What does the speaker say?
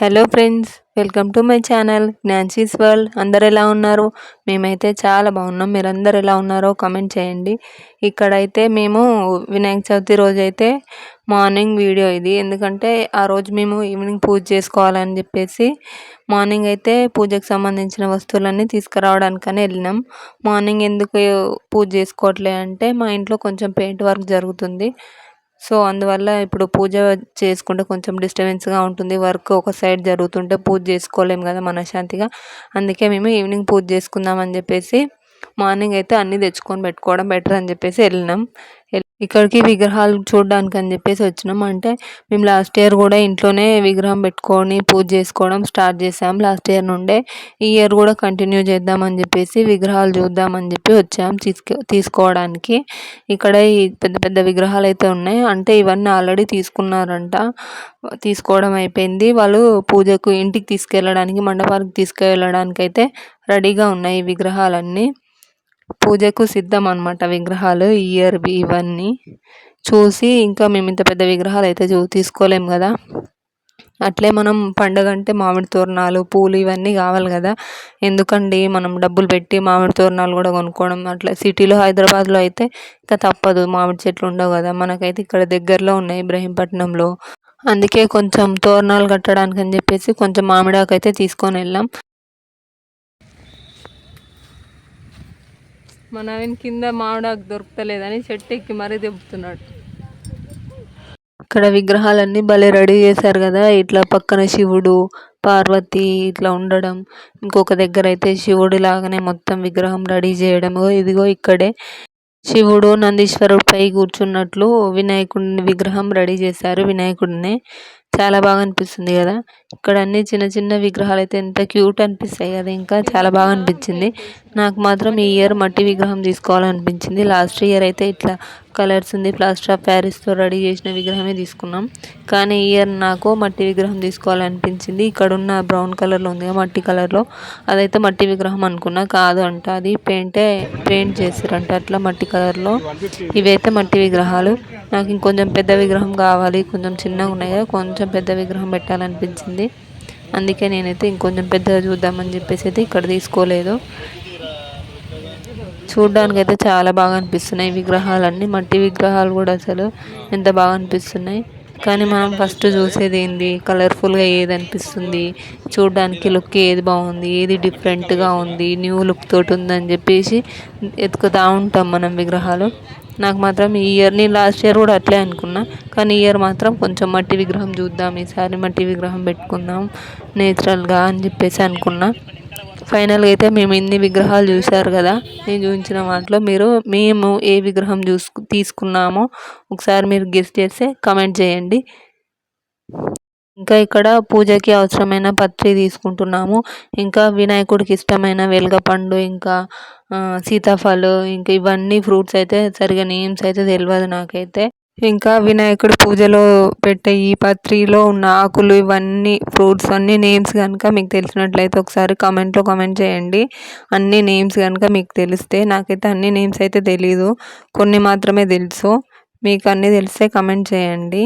Hello friends welcome to my channel జ్ఞాన్సీస్ world అందరు ఎలా ఉన్నారు? మేమైతే చాలా బాగున్నాం. మీరందరు ఎలా ఉన్నారో కమెంట్ చేయండి. ఇక్కడైతే మేము వినాయక చవితి రోజు అయితే మార్నింగ్ వీడియో ఇది. ఎందుకంటే ఆ రోజు మేము ఈవినింగ్ పూజ చేసుకోవాలని చెప్పేసి మార్నింగ్ అయితే పూజకు సంబంధించిన వస్తువులన్నీ తీసుకురావడానికని వెళ్ళినాం. మార్నింగ్ ఎందుకు పూజ చేసుకోవట్లే అంటే మా ఇంట్లో కొంచెం పెయింట్ వర్క్ జరుగుతుంది. సో అందువల్ల ఇప్పుడు పూజ చేసుకుంటే కొంచెం డిస్టర్బెన్స్గా ఉంటుంది. వర్క్ ఒక సైడ్ జరుగుతుంటే పూజ చేసుకోలేము కదా మనశ్శాంతిగా. అందుకే మేము ఈవినింగ్ పూజ చేసుకుందాం అని చెప్పేసి మార్నింగ్ అయితే అన్నీ తెచ్చుకొని పెట్టుకోవడం బెటర్ అని చెప్పేసి వెళ్ళినాం. ఇక్కడికి విగ్రహాలు చూడడానికి అని చెప్పేసి వచ్చినాం. అంటే మేము లాస్ట్ ఇయర్ కూడా ఇంట్లోనే విగ్రహం పెట్టుకొని పూజ చేసుకోవడం స్టార్ట్ చేసాం. లాస్ట్ ఇయర్ నుండే ఈ ఇయర్ కూడా కంటిన్యూ చేద్దామని చెప్పేసి విగ్రహాలు చూద్దామని చెప్పి వచ్చాం తీసుకు తీసుకోవడానికి. ఇక్కడ ఈ పెద్ద పెద్ద విగ్రహాలు అయితే ఉన్నాయి. అంటే ఇవన్నీ ఆల్రెడీ తీసుకున్నారంట. తీసుకోవడం అయిపోయింది. వాళ్ళు పూజకు ఇంటికి తీసుకెళ్ళడానికి మండపానికి తీసుకెళ్ళడానికి అయితే రెడీగా ఉన్నాయి ఈ విగ్రహాలన్నీ. పూజకు సిద్ధం అనమాట విగ్రహాలు ఇయర్వి ఇవన్నీ. చూసి ఇంకా మేము ఇంత పెద్ద విగ్రహాలు అయితే చూ తీసుకోలేము కదా. అట్లే మనం పండగ అంటే మామిడి తోరణాలు పూలు ఇవన్నీ కావాలి కదా. ఎందుకండి మనం డబ్బులు పెట్టి మామిడి తోరణాలు కూడా కొనుక్కోవడం? అట్లా సిటీలో హైదరాబాద్లో అయితే ఇంకా తప్పదు. మామిడి చెట్లు ఉండవు కదా. మనకైతే ఇక్కడ దగ్గరలో ఉన్నాయి ఇబ్రహీంపట్నంలో. అందుకే కొంచెం తోరణాలు కట్టడానికి అని చెప్పేసి కొంచెం మామిడాకు అయితే తీసుకొని వెళ్ళాం. మా నవీన్ కింద మామిడాకు దొరుకుతలేదని చెట్టు ఎక్కి మరీ దింపుతున్నాడు ఇక్కడ విగ్రహాలన్నీ భలే రెడీ చేశారు కదా. ఇట్లా పక్కన శివుడు పార్వతి ఇట్లా ఉండడం ఇంకొక దగ్గర అయితే శివుడి లాగానే మొత్తం విగ్రహం రెడీ చేయడము. ఇదిగో ఇక్కడే శివుడు నందీశ్వరుడు పై కూర్చున్నట్లు వినాయకుడిని విగ్రహం రెడీ చేశారు వినాయకుడిని. చాలా బాగా అనిపిస్తుంది కదా. ఇక్కడ అన్ని చిన్న చిన్న విగ్రహాలు అయితే ఎంత క్యూట్ అనిపిస్తాయి కదా. ఇంకా చాలా బాగా అనిపించింది. నాకు మాత్రం ఈ ఇయర్ మట్టి విగ్రహం తీసుకోవాలనిపించింది. లాస్ట్ ఇయర్ అయితే ఇట్లా కలర్స్ ఉంది. ప్లాస్టర్ ఆఫ్ ప్యారిస్తో రెడీ చేసిన విగ్రహమే తీసుకున్నాం. కానీ ఈ ఇయర్ నాకు మట్టి విగ్రహం తీసుకోవాలనిపించింది. ఇక్కడ ఉన్న బ్రౌన్ కలర్లో ఉంది మట్టి కలర్లో. అదైతే మట్టి విగ్రహం అనుకున్నా. కాదు అంట అది పెయింటే పెయింట్ చేసారంట అట్లా మట్టి కలర్లో. ఇవైతే మట్టి విగ్రహాలు. నాకు ఇంకొంచెం పెద్ద విగ్రహం కావాలి కొంచెం చిన్నగా ఉన్నాయి కదా కొంచెం పెద్ద విగ్రహం పెట్టాలనిపించింది. అందుకే నేనైతే ఇంకొంచెం పెద్దగా చూద్దామని చెప్పేసి అయితే ఇక్కడ తీసుకోలేదు. చూడ్డానికి అయితే చాలా బాగా అనిపిస్తున్నాయి విగ్రహాలన్నీ మట్టి విగ్రహాలు కూడా అసలు ఎంత బాగా అనిపిస్తున్నాయి. కానీ మనం ఫస్ట్ చూసేది ఏంది కలర్ఫుల్గా ఏది అనిపిస్తుంది చూడడానికి లుక్ ఏది బాగుంది? ఏది డిఫరెంట్గా ఉంది? న్యూ లుక్ తోటి ఉందని చెప్పేసి ఎత్తుకుతా ఉంటాం మనం విగ్రహాలు. నాకు మాత్రం ఈ ఇయర్ నేను లాస్ట్ ఇయర్ కూడా అట్లే అనుకున్నా. కానీ ఈ ఇయర్ మాత్రం కొంచెం మట్టి విగ్రహం చూద్దాం. ఈసారి మట్టి విగ్రహం పెట్టుకుందాం. నేచురల్గా అని చెప్పేసి అనుకున్నా. ఫైనల్గా అయితే మేము ఇన్ని విగ్రహాలు చూశారు కదా నేను చూపించిన వాటిలో మీరు మేము ఏ విగ్రహం చూసు తీసుకున్నామో ఒకసారి మీరు గెస్ట్ చేస్తే కమెంట్ చేయండి. ఇంకా ఇక్కడ పూజకి అవసరమైన పత్రి తీసుకుంటున్నాము. ఇంకా వినాయకుడికి ఇష్టమైన వెలగపండు ఇంకా సీతాఫలం ఇంకా ఇవన్నీ ఫ్రూట్స్ అయితే సరిగా నేమ్స్ అయితే తెలియదు నాకైతే. ఇంకా వినాయకుడి పూజలో పెట్టే ఈ పత్రిలో ఉన్న ఆకులు ఇవన్నీ ఫ్రూట్స్ అన్ని నేమ్స్ కనుక మీకు తెలిసినట్లయితే ఒకసారి కామెంట్లో కామెంట్ చేయండి. అన్ని నేమ్స్ కనుక మీకు తెలిస్తే నాకైతే అన్ని నేమ్స్ అయితే తెలీదు. కొన్ని మాత్రమే తెలుసు. మీకు అన్నీ తెలిస్తే కమెంట్ చేయండి.